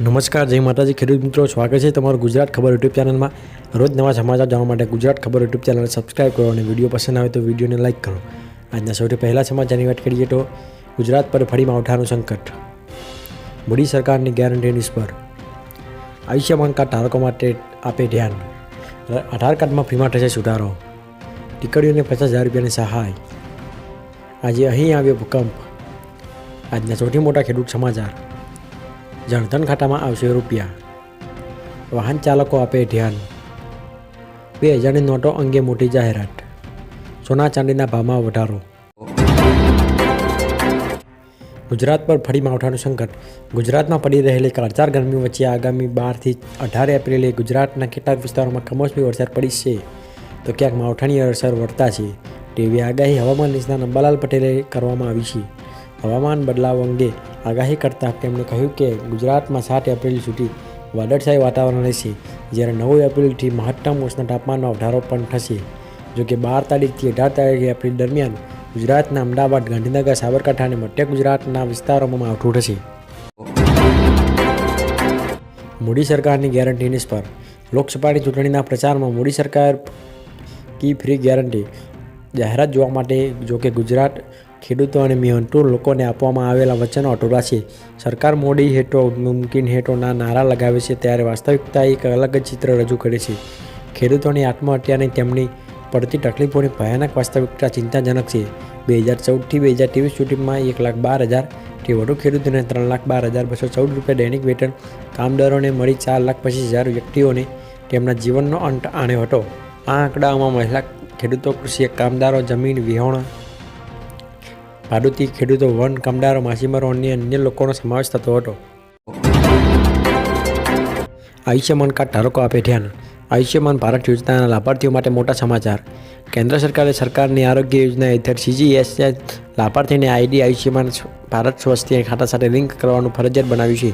નમસ્કાર, જય માતાજી. ખેડૂત મિત્રો, સ્વાગત છે તમારું ગુજરાત ખબર યુટ્યુબ ચેનલમાં. રોજ નવા સમાચાર જાણવા માટે ગુજરાત ખબર યુટ્યુબ ચેનલને સબસ્ક્રાઇબ કરો અને વીડિયો પસંદ આવે તો વિડીયોને લાઇક કરો. આજના સૌથી પહેલા સમાચારની વાત કરીએ તો ગુજરાત પર ફરી માવઠાનું સંકટ. મોદી સરકારની ગેરંટી નિષ્ફળ. આયુષ્યમાન કાર્ડ ધારકો માટે આપે ધ્યાન. આધાર કાર્ડમાં ફ્રીમાં થશે સુધારો. દીકરીઓને પચાસ હજાર રૂપિયાની સહાય. આજે અહીં આવ્યો ભૂકંપ. આજના સૌથી મોટા ખેડૂત સમાચાર. જનધન ખાતામાં આવશે રૂપિયા. વાહન ચાલકો આપે ધ્યાન. બે હજારની નોટો અંગે મોટી જાહેરાત. સોના ચાંદીના ભાવમાં વધારો. ગુજરાત પર ફરી માવઠાનું સંકટ. ગુજરાતમાં પડી રહેલી કાળઝાળ ગરમી વચ્ચે આગામી બારથી અઢાર એપ્રિલે ગુજરાતના કેટલાક વિસ્તારોમાં કમોસમી વરસાદ પડી છે. તો ક્યાંક માવઠાની અસર વર્તા છે. તેવી આગાહી હવામાન નિષ્ણાત અંબાલાલ પટેલે કરવામાં આવી છે. હવામાન બદલાવ અંગે આગાહી કરતાં તેમણે કહ્યું કે ગુજરાતમાં સાત એપ્રિલ સુધી વાદળછાયું વાતાવરણ રહેશે, જ્યારે નવ એપ્રિલથી મહત્તમ ઉષ્ણ તાપમાનમાં વધારો પણ થશે. જોકે બાર તારીખથી અઢાર તારીખ એપ્રિલ દરમિયાન ગુજરાતના અમદાવાદ, ગાંધીનગર, સાબરકાંઠા અને મધ્ય ગુજરાતના વિસ્તારોમાં માવઠું થશે મોદી સરકારની ગેરંટી નિષ્ફળ. લોકસભાની ચૂંટણીના પ્રચારમાં મોદી સરકાર કી ફ્રી ગેરંટી. જાહેરાત જોવા માટે જોકે ગુજરાત ખેડૂતો અને મહેનતુ લોકોને આપવામાં આવેલા વચનો અટૂરા છે. સરકાર મોડી હેઠો મુમકિન હેઠોના નારા લગાવે છે ત્યારે વાસ્તવિકતા એક અલગ જ ચિત્ર રજૂ કરે છે. ખેડૂતોની આત્મહત્યાની તેમની પડતી તકલીફોની ભયાનક વાસ્તવિકતા ચિંતાજનક છે. બે હજાર ચૌદથી બે હજાર ત્રેવીસ સુધીમાં એક લાખ બાર હજારથી વધુ ખેડૂતોને ત્રણ લાખ બાર હજાર બસો ચૌદ રૂપિયા દૈનિક વેતન, કામદારોને મળી ચાર લાખ પચીસ હજાર વ્યક્તિઓને તેમના જીવનનો અંત આણ્યો હતો. આ આંકડાઓમાં મહિલા ખેડૂતો, કૃષિ કામદારો, જમીન વિહોણા ભાડુતી ખેડૂતો વન કામદારો માછીમારો અને અન્ય લોકોનો સમાવેશ થતો હતો. આયુષ્યમાન કાર્ડ ધારકો આપે ધ્યાન. આયુષ્યમાન ભારત યોજનાના લાભાર્થીઓ માટે મોટા સમાચાર. કેન્દ્ર સરકારે સરકારની આરોગ્ય યોજના હેઠળ સીજીએસ લાભાર્થીને આઈડી આયુષ્યમાન ભારત સ્વાસ્થ્ય ખાતા સાથે લિંક કરવાનું ફરજિયાત બનાવ્યું છે.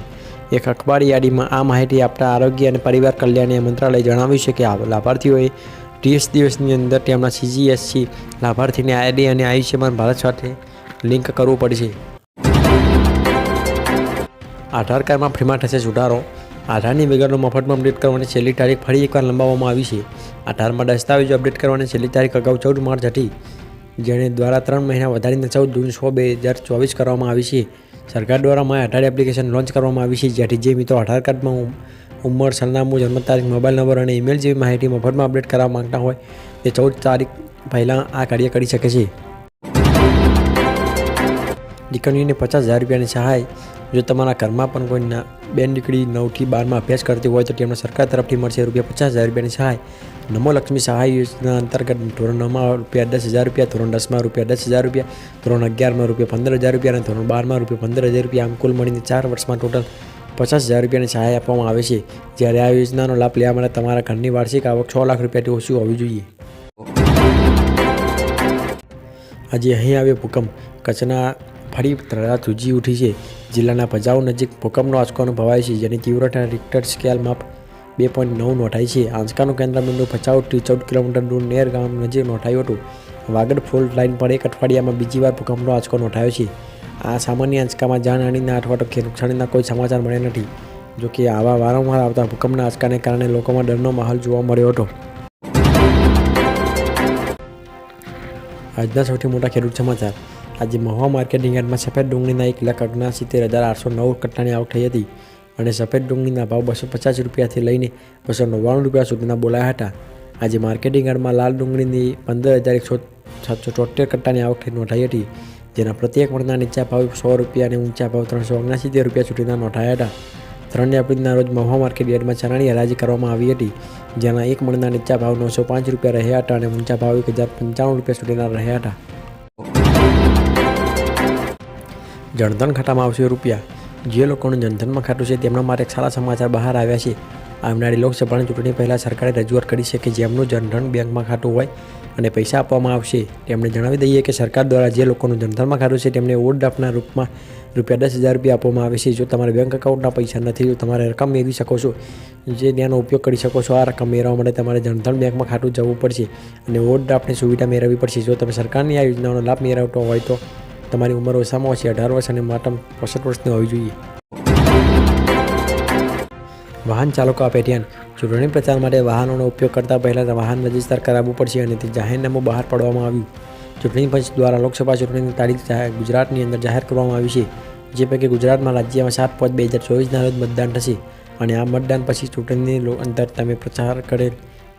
એક અખબાર યાદીમાં આ માહિતી આપતા આરોગ્ય અને પરિવાર કલ્યાણ મંત્રાલયે જણાવ્યું છે કે લાભાર્થીઓએ ત્રીસ દિવસની અંદર તેમના સીજીએસસી લાભાર્થીને આઈડી અને આયુષ્યમાન ભારત સાથે લિંક કરવું પડશે. આધાર કાર્ડમાં ફ્રીમાં થશે સુધારો. આધારની વિગતો મફતમાં અપડેટ કરવાની છેલ્લી તારીખ ફરી એકવાર લંબાવવામાં આવી છે. આધારમાં દસ્તાવેજો અપડેટ કરવાની છેલ્લી તારીખ અગાઉ ચૌદ માર્ચ હતી, જેને દ્વારા ત્રણ મહિના વધારીને ચૌદ જૂન સો બે હજાર ચોવીસ કરવામાં આવી છે. સરકાર દ્વારા માય આધાર એપ્લિકેશન લોન્ચ કરવામાં આવી છે. જેથી જે મિત્રો આધાર કાર્ડમાં ઉંમર, સરનામું, જન્મ તારીખ, મોબાઈલ નંબર અને ઈમેલ જેવી માહિતી મફતમાં અપડેટ કરવા માંગતા હોય, તે ચૌદ તારીખ પહેલાં આ કાર્ય કરી શકે છે. દીકરીઓને પચાસ હજાર રૂપિયાની સહાય, જો તમારા ઘરમાં પણ કોઈ બેન દીકરી નવથી બારમાં અભ્યાસ કરતી હોય તો તેમને સરકાર તરફથી મળશે રૂપિયા પચાસ હજાર રૂપિયાની સહાય. નમો લક્ષ્મી સહાય યોજના અંતર્ગત ધોરણ નવમાં રૂપિયા દસ હજાર રૂપિયા, ધોરણ દસમાં રૂપિયા દસ હજાર રૂપિયા, ધોરણ અગિયારમાં રૂપિયા પંદર હજાર રૂપિયા અને ધોરણ બારમાં રૂપિયા પંદર હજાર રૂપિયા આમ કુલ મળીને ચાર વર્ષમાં ટોટલ પચાસ હજાર રૂપિયાની સહાય આપવામાં આવે છે. જ્યારે આ યોજનાનો લાભ લેવા માટે તમારા ઘરની વાર્ષિક આવક છ લાખ રૂપિયાથી ઓછી હોવી જોઈએ. આજે અહીં આવ્યો ભૂકંપ. કચ્છના ફરી તળાવ ધ્રુજી ઉઠી છે. જિલ્લાના ભજાઉ નજીક ભૂકંપનો આંચકો અનુભવાય છે, જેની તીવ્રતા રિક્ટર સ્કેલ માપ બે પોઈન્ટ નવ નોંધાઈ છે. આંચકાનું કેન્દ્ર બિંદુ ભચાઉથી ચૌદ કિલોમીટર દૂર નેર ગામ નજીક નોંધાયું હતું. વાગડ ફોલ્ટ લાઇન પર એક અઠવાડિયામાં બીજી વાર ભૂકંપનો આંચકો નોંધાયો છે. આ સામાન્ય આંચકામાં જાનહાનીના અથવા તો નુકસાનીના કોઈ સમાચાર મળ્યા નથી. જોકે આવા વારંવાર આવતા ભૂકંપના આંચકાને કારણે લોકોમાં ડરનો માહોલ જોવા મળ્યો હતો. આજના સૌથી મોટા ખેડૂત સમાચાર. આજે મહુવા માર્કેટિંગ યાર્ડમાં સફેદ ડુંગળીના એક લાખ ઓગણસિત્તેર હજાર આઠસો નવ કટ્ટાની આવક થઈ હતી અને સફેદ ડુંગળીના ભાવ બસો પચાસ રૂપિયાથી લઈને બસો નવ્વાણું રૂપિયા સુધીના બોલાયા હતા. આજે માર્કેટિંગ યાર્ડમાં લાલ ડુંગળીની પંદર હજાર એકસો સાતસો તોતેર કટ્ટાની આવક નોંધાઈ હતી, જેના પ્રત્યેક મણના નીચા ભાવ સો રૂપિયા અને ઊંચા ભાવ ત્રણસો ઓગણસિત્તેર રૂપિયા સુધીના નોંધાયા હતા. ત્રણ એપ્રિલના રોજ મહુવા માર્કેટ યાર્ડમાં ચણાની હરાજી કરવામાં આવી હતી, જેના એક મણના નીચા ભાવ નવસો પાંચ રૂપિયા રહ્યા હતા અને ઊંચા ભાવ એક હજાર પંચાણું રૂપિયા સુધીના રહ્યા હતા. જનધન ખાતામાં આવશે રૂપિયા. જે લોકોનું જનધનમાં ખાતું છે તેમના માટે સારા સમાચાર બહાર આવ્યા છે. આવનારી લોકસભાની ચૂંટણી પહેલાં સરકારે રજૂઆત કરી છે કે જેમનું જનધન બેંકમાં ખાતું હોય અને પૈસા આપવામાં આવશે, તેમણે જણાવી દઈએ કે સરકાર દ્વારા જે લોકોનું જનધનમાં ખાતું છે તેમને ઓવરડ્રાફ્ટના રૂપમાં રૂપિયા દસ હજાર રૂપિયા આપવામાં આવે છે. જો તમારા બેંક એકાઉન્ટના પૈસા નથી, તો તમારે રકમ મેળવી શકો છો. જે તેનો ઉપયોગ કરી શકો છો. આ રકમ મેળવવા માટે તમારે જનધન બેંકમાં ખાતું જવું પડશે અને ઓવરડ્રાફ્ટની સુવિધા મેળવવી પડશે. જો તમે સરકારની આ યોજનાઓનો લાભ મેળવતો હોય તો તમારી ઉંમર ઓછામાં ઓછી અઢાર વર્ષ અને માટમ પાસઠ વર્ષની હોવી જોઈએ. વાહન ચાલકો આપે ધ્યાન. ચૂંટણી પ્રચાર માટે વાહનોનો ઉપયોગ કરતા પહેલાં વાહન રજિસ્ટર કરાવવું પડશે અને તે જાહેરનામું બહાર પાડવામાં આવ્યું. ચૂંટણી પંચ દ્વારા લોકસભા ચૂંટણીની તારીખ ગુજરાતની અંદર જાહેર કરવામાં આવી છે, જે પૈકી ગુજરાતમાં રાજ્યમાં સાત પાંચ બે હજાર ચોવીસના રોજ મતદાન થશે. અને આ મતદાન પછી ચૂંટણીની અંદર તમે પ્રચાર કરેલ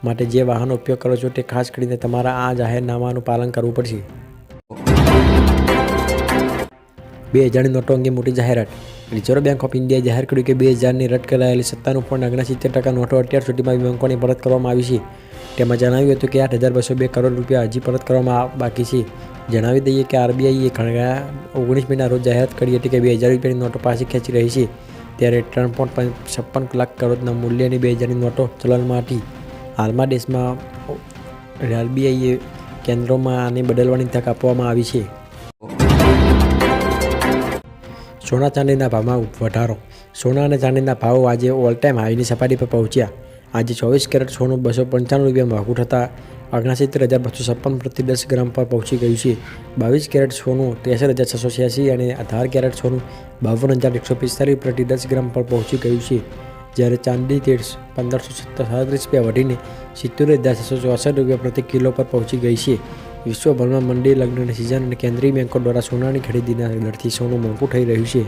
માટે જે વાહનનો ઉપયોગ કરો છો તે ખાસ કરીને તમારા આ જાહેરનામાનું પાલન કરવું પડશે. બે હજારની નોટો અંગે મોટી જાહેરાત. રિઝર્વ બેંક ઓફ ઇન્ડિયાએ જાહેર કર્યું કે બે હજારની રદ કરાયેલી સત્તાણું પણ ઓગણસિત્તેર ટકા નોટો અત્યાર સુધીમાં બેંકોને પરત કરવામાં આવી છે. તેમાં જણાવ્યું હતું કે આઠ હજાર બસો બે કરોડ રૂપિયા હજી પરત કરવામાં બાકી છે. જણાવી દઈએ કે આરબીઆઈએ ઘણા ઓગણીસ મેના રોજ જાહેરાત કરી હતી કે બે હજાર રૂપિયાની નોટો પાછી ખેંચી રહી છે. ત્યારે ત્રણ પોઈન્ટ છપ્પન લાખ કરોડના મૂલ્યની બે હજારની નોટો ચલણમાં હતી. હાલમાં દેશમાં આરબીઆઈએ કેન્દ્રોમાં આને બદલવાની તક આપવામાં આવી છે. સોના ચાંદીના ભાવમાં વધારો. સોના અને ચાંદીના ભાવ આજે ઓલ ટાઈમ હાઈની સપાટી પર પહોંચ્યા. આજે ચોવીસ કેરેટ સોનું બસો પંચાણું રૂપિયા મોંઘું થતાં ઓગણસિત્તેર હજાર બસો છપ્પન પ્રતિ દસ ગ્રામ પર પહોંચી ગયું છે. બાવીસ કેરેટ સોનું ત્રેસઠ હજાર છસો છ્યાસી અને અઢાર કેરેટ સોનું બાવન હજાર એકસો પિસ્તાલીસ પ્રતિ દસ ગ્રામ પર પહોંચી ગયું છે. જ્યારે ચાંદી તેર પંદરસો સાડત્રીસ રૂપિયા વધીને સિત્તેર હજાર છસો ચોસઠ રૂપિયા પ્રતિ કિલો પર પહોંચી ગઈ છે. વિશ્વભરમાં મંડી લગ્નની સિઝન અને કેન્દ્રીય બેન્કો દ્વારા સોનાની ખરીદીના દરથી સોનું મોંઘું થઈ રહ્યું છે.